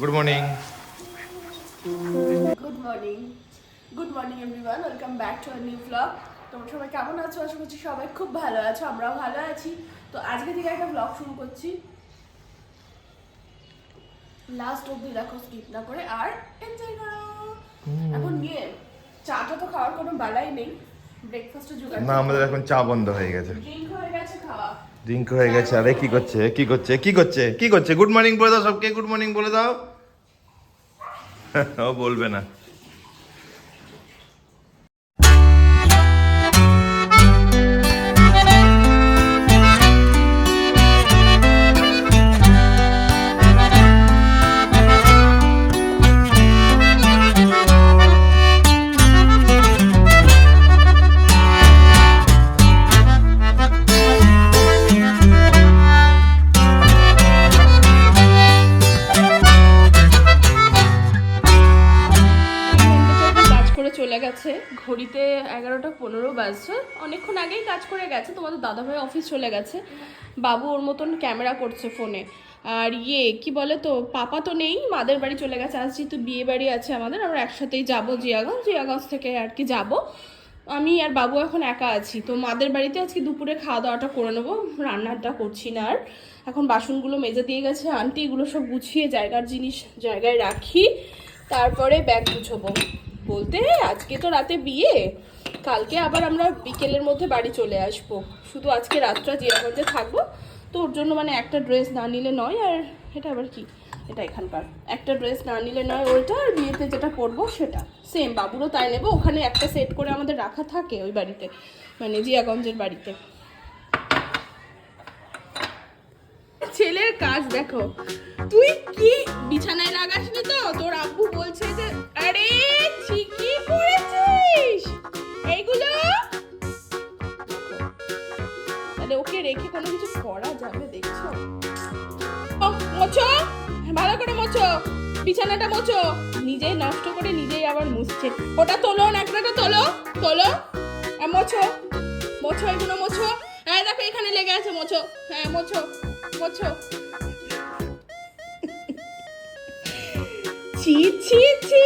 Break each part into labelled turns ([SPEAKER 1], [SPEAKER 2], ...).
[SPEAKER 1] Good morning
[SPEAKER 2] good morning good morning everyone welcome back to our new blog তোমরা সবাই কেমন আছো? আশা করছি সবাই খুব ভালো আছো আমরাও ভালো আছি। তো আজকে থেকে একটা ব্লগ শুরু করছি। লাস্ট অবধি দেখো স্কিপ না করে আর এনজয় করো। এখন গিয়ে চাটা তো খাওয়ার কোনো বালাই নেই। ব্রেকফাস্টে জোগাড়
[SPEAKER 1] না আমাদের এখন চা বন্ধ হয়ে গেছে।
[SPEAKER 2] ড্রিঙ্ক হয়ে গেছে খাওয়া।
[SPEAKER 1] ড্রিঙ্ক হয়ে গেছে। আরে কি করছে? কি করছে? কি করছে? কি করছে? গুড মর্নিং বলে দাও সবকে। গুড মর্নিং বলে দাও। ও বলবে না।
[SPEAKER 2] চলে গেছে। ঘড়িতে এগারোটা পনেরো বাজছে। অনেকক্ষণ আগেই কাজ করে গেছে। তোমাদের দাদাভাই অফিস চলে গেছে। বাবু ওর মতন ক্যামেরা করছে ফোনে আর ইয়ে কি বলে তো, পাপা তো নেই, মাদের বাড়ি চলে গেছে। আজ যেহেতু বিয়ে বাড়ি আছে আমাদের, আমরা একসাথেই যাব জিয়াগঞ্জ। জিয়াগঞ্জ থেকে আর কি যাব। আমি আর বাবু এখন একা আছি। তো মাদের বাড়িতে আজকে দুপুরে খাওয়া দাওয়াটা করে নেব। রান্নাটা করছি না আর। এখন বাসনগুলো মেজে দিয়ে গেছে। আন্টি এগুলো সব গুছিয়ে জায়গার জিনিস জায়গায় রাখি। তারপরে ব্যাগ গুছবো। বলতে আজকে তো রাতে বিয়ে, কালকে আবার আমরা বিকেলের মধ্যে বাড়ি চলে আসব। শুধু আজকে রাতটা জিয়াগঞ্জে থাকব, তো ওর জন্য মানে একটা ড্রেস না নিলে নয়, আর এটা আবার কি? এটা এখানকার। একটা ড্রেস না নিলে নয় ওইটা, আর বিয়েতে যেটা পরবো সেটা। সেম বাবুরও তাই নেব। ওখানে একটা সেট করে আমাদের রাখা থাকে ওই বাড়িতে মানে জিয়াগঞ্জের বাড়িতে। ছেলের কাজ, দেখো। তুই কি বিছানায় লাগাসনি তো? তোর আব্বু বলছে যে, আরে ঠিকই করেছিস? এইগুলো? তাহলে ওকে রেখে কোনো কিছু করা যাবে, দেখছ? মোছো? ভালো করে মোছো। বিছানাটা মোছো। নিজেই নষ্ট করে নিজেই আবার মুছছে। ওটা তোলো, ন্যাকড়াটা তোলো তোলো। মোছো? মোছো, এগুলো মোছো? হ্যাঁ দেখো, এখানে লেগে আছে, মোছো। হ্যাঁ মোছো। মোছো ছি ছি ছি।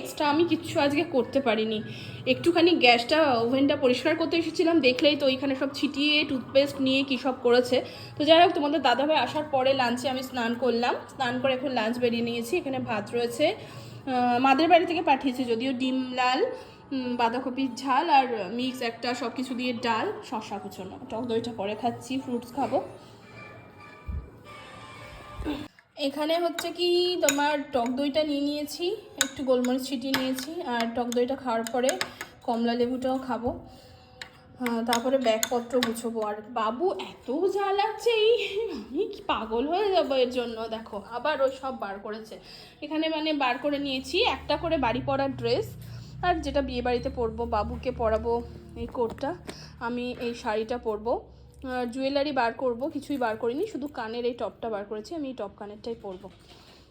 [SPEAKER 2] এক্সট্রা আমি কিচ্ছু আজকে করতে পারিনি। একটুখানি গ্যাসটা, ওভেনটা পরিষ্কার করতে এসেছিলাম, দেখলেই তো ওইখানে সব ছিটিয়ে টুথপেস্ট নিয়ে কী সব করেছে। তো যাই হোক, তোমাদের দাদাভাই আসার পরে লাঞ্চে আমি স্নান করলাম। স্নান করে এখন লাঞ্চ বেরিয়ে নিয়েছি। এখানে ভাত রয়েছে। মাদের বাড়ি থেকে পাঠিয়েছে, যদিও ডিম লাল। বাঁধাকপির ঝাল আর মিক্স একটা সব কিছু দিয়ে ডাল শশা কুচোনো। টক দইটা পরে খাচ্ছি ফ্রুটস খাব। এখানে হচ্ছে কি, তোমার টক দইটা নিয়ে নিয়েছি, একটু গোলমরিচ ছিটিয়ে নিয়েছি, আর টক দইটা খাওয়ার পরে কমলা লেবুটাও খাব। তারপরে ব্যাগপত্র গুছবো। আর বাবু, এত লাগছে এই, আমি কি পাগল হয়ে যাব এর জন্য? দেখো, আবার ও সব বার করেছে। এখানে মানে বার করে নিয়েছি, একটা করে বাড়ি পরার ড্রেস আর যেটা বিয়ে বাড়িতে পরবো বাবুকে পরাবো এই কোটটা আমি এই শাড়িটা পরবো। জুয়েলারি বার করব কিছুই বার করিনি শুধু কানের এই টপটা বার করেছি আমি এই টপ কানেরটাই পরবো।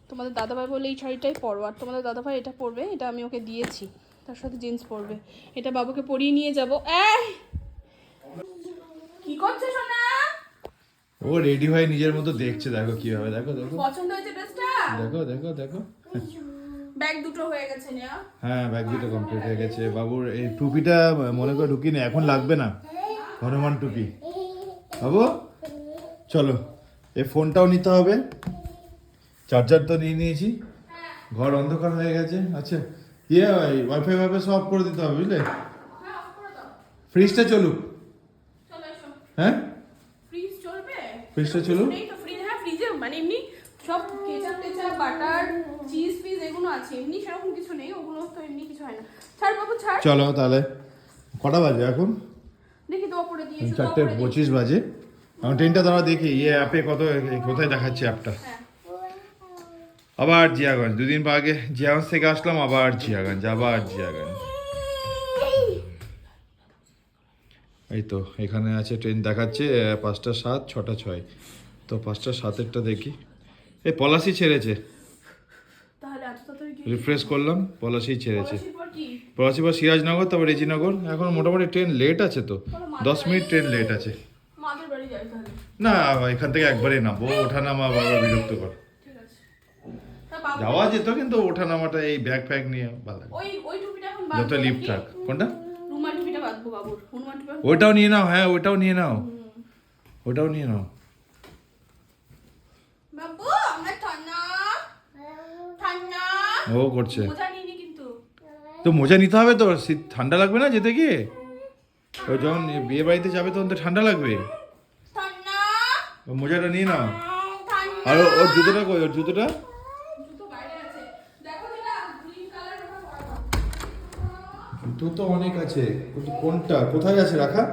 [SPEAKER 2] তোমাদের দাদাভাই বলে এই শাড়িটাই পরো আর তোমাদের দাদাভাই এটা পরবে এটা আমি ওকে দিয়েছি তার সাথে জিন্স পরবে। এটা বাবুকে পরিয়ে নিয়ে যাব। কি করছে সোনা?
[SPEAKER 1] ও রেডি হয়ে নিজের মতো দেখছে দেখো কীভাবে দেখো দেখো।
[SPEAKER 2] পছন্দ হয়েছে ড্রেসটা?
[SPEAKER 1] দেখো দেখো দেখো।
[SPEAKER 2] ব্যাগ দুটো হয়ে গেছে নেয়া।
[SPEAKER 1] হ্যাঁ ব্যাগ দুটো কমপ্লিট হয়ে গেছে। বাবুর এই টুপিটা মনে করে ঢুকিনি এখন লাগবে না। হনুমান টুপি। বাবু চলো এই ফোনটাও নিতে হবে। চার্জার তো নিয়ে নিয়েছি। ঘর অন্ধকার হয়ে গেছে। আচ্ছা ইয়ে ভাই ওয়াইফাই ওয়াইফাই সব অফ করে দিতে হবে বুঝলে?
[SPEAKER 2] হ্যাঁ
[SPEAKER 1] ফ্রিজটা চলুক। হ্যাঁ?
[SPEAKER 2] ফ্রিজ চলবে?
[SPEAKER 1] ফ্রিজটা চলুক।
[SPEAKER 2] ফ্রিজ হ্যাঁ ফ্রিজে মানে এমনি সব কেচাপ টেচাপ বাটার চিজ ফিজ এগুলো আছে এমনি সেরকম কিছু নেই ওগুলো তো এমনি কিছু হয় না। ছাড় বাবু ছাড়।
[SPEAKER 1] চলো তাহলে কটা বাজে এখন?
[SPEAKER 2] দেখি তো ওপরে দিয়েছ
[SPEAKER 1] চারটে। পঁচিশ বাজে। আমার ট্রেনটা দাঁড়া দেখি ইয়ে অ্যাপে কত কোথায় দেখাচ্ছে অ্যাপটা আবার জিয়াগঞ্জ দুদিন আগে জিয়াগঞ্জ থেকে আসলাম আবার জিয়াগঞ্জ আবার জিয়াগঞ্জ। এই তো এখানে আছে ট্রেন দেখাচ্ছে পাঁচটা সাত ছটা ছয়। তো পাঁচটা সাতেরটা দেখি। এই পলাশি ছেড়েছে। রিফ্রেশ করলাম পলাশি ছেড়েছে। পলাশি পর সিরাজনগর তারপর রেজিনগর। এখন মোটামুটি ট্রেন লেট আছে তো। দশ মিনিট ট্রেন লেট আছে।
[SPEAKER 2] মাদের বাড়ি যাই তাহলে।
[SPEAKER 1] না এখান থেকে একবারে নামবো। ওঠা নামা বাবা বিরক্ত কর
[SPEAKER 2] ঠিক আছে। তা বাবু
[SPEAKER 1] যাওয়া যেত কিন্তু ওঠা নামাটা এই ব্যাগ ফ্যাগ নিয়ে ভালো লাগে।
[SPEAKER 2] ওই ওই টুপিটা এখন
[SPEAKER 1] যত লিফট থাক। কোনটা? ওটাও নিয়ে নাও হ্যাঁ ওটাও নিয়ে নাও। ওটাও নিয়ে নাও
[SPEAKER 2] বাবু আমার ঠান্ডা ঠান্ডা
[SPEAKER 1] ও করছে। তো মোজা নিতে হবে তো শীত ঠান্ডা লাগবে না যেতে গিয়ে? ও যখন বিয়ে বাড়িতে যাবে তখন তো ঠান্ডা লাগবে। মোজাটা নিয়ে নাও। আর ওর জুতোটা কই ওর জুতোটা?
[SPEAKER 2] জুতো
[SPEAKER 1] তো অনেক আছে। কোনটা কোথায় আছে রাখা?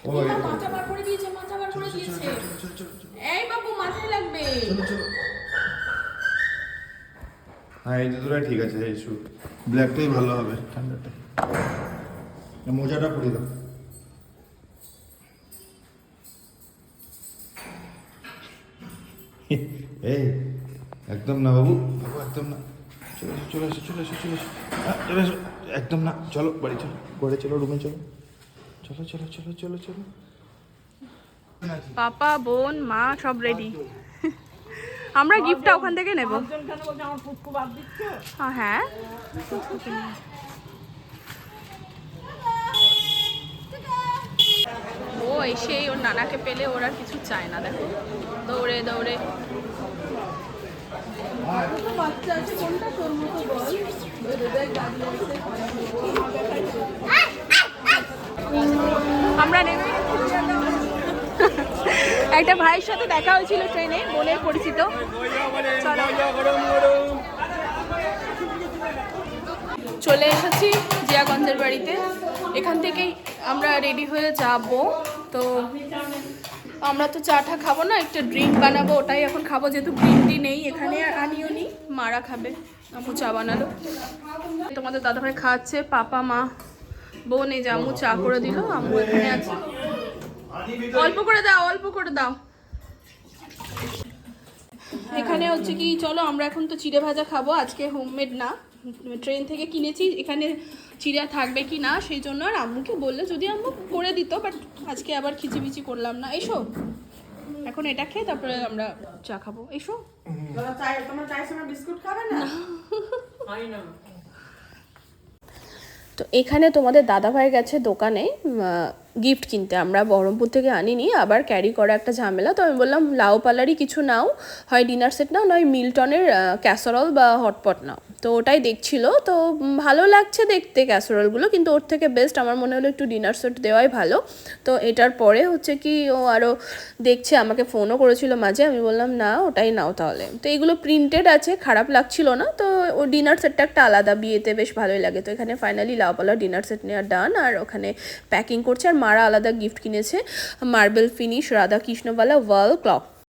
[SPEAKER 1] ও,
[SPEAKER 2] এই
[SPEAKER 1] এই-
[SPEAKER 2] মাথা বার করে দিয়েছে মাথা বার করে দিয়েছে এই মাথায় লাগবে?
[SPEAKER 1] হ্যাঁ এই ঠিক আছে এই শু ব্ল্যাকটাই ভালো হবে। ঠান্ডাটা মোজাটা পরিয়ে দাও। এই একদম না বাবু। বাবু একদম না। চলে এসো চলে এসো চলে এসো চলে এসো। চলে এসো। একদম না। চলো বাড়ি চলো। ঘরে চলো রুমে চলো। চলো চলো চলো চলো চলো।
[SPEAKER 2] পাপা, বোন, মা, সব রেডি আমরা গিফটটা ওখান থেকে নেব। হ্যাঁ। ও এসেই ওর নানাকে পেলে ওরা কিছু চায় না, দেখো। দৌড়ে দৌড়ে। আমরা নেমে একটা ভাইয়ের সাথে দেখা হয়েছিল ট্রেনে, বোনের পরিচিত। চলে। এসেছি জিয়াগঞ্জের বাড়িতে। এখান থেকেই আমরা রেডি হয়ে যাব। তো আমরা তো চা টা খাব না, একটা ড্রিঙ্ক বানাবো, ওটাই এখন খাব, যেহেতু গ্রিন টি নেই এখানে আনিও নি মারা খাবে আমু চা বানালো। তোমাদের দাদাভাই খাচ্ছে পাপা, মা, বোন, এই যে আম্মু চা করে দিল, আম্মু এখানে আছে। অল্প করে দাও অল্প করে দাও। এখানে হচ্ছে কি চলো আমরা এখন তো চিড়ে ভাজা খাব আজকে হোমমেড না। ট্রেন থেকে কিনেছি এখানে চিড়া থাকবে কি না সেই জন্য আর আম্মুকে বললে যদি আম্মু করে দিত বাট আজকে আবার খিচিবিচি করলাম না। এসো। এখন এটা খেয়ে তারপরে আমরা চা খাব। এসো।
[SPEAKER 3] বিস্কুট খাবে না? না।
[SPEAKER 2] তো এখানে তোমাদের দাদাভাই গেছে দোকানে গিফট কিনতে। আমরা বহরমপুর থেকে আনিনি, আবার ক্যারি করা একটা ঝামেলা। তো আমি বললাম, লাউ পালারই কিছু নাও, হয় ডিনার সেট নাও, নয় মিল্টনের ক্যাসারল বা হটপট নাও। তো ওটাই দেখছিল। তো ভালো লাগছে দেখতে ক্যাসারলগুলো কিন্তু ওর থেকে বেস্ট আমার মনে হলো একটু ডিনার সেট দেওয়াই ভালো। তো এটার পরে হচ্ছে কি ও আরও দেখছে, আমাকে ফোনও করেছিল মাঝে, আমি বললাম, না, ওটাই নাও তাহলে। তো এগুলো প্রিন্টেড আছে, খারাপ লাগছিল না। তো ও ডিনার সেটটা একটা আলাদা বিয়েতে বেশ ভালোই লাগে। তো এখানে ফাইনালি লাউপালা ডিনার সেট নেওয়া ডান আর ওখানে প্যাকিং করছে, আর মারা আলাদা গিফট কিনেছে। মার্বেল ফিনিশ রাধা কৃষ্ণবালা ওয়াল ক্লক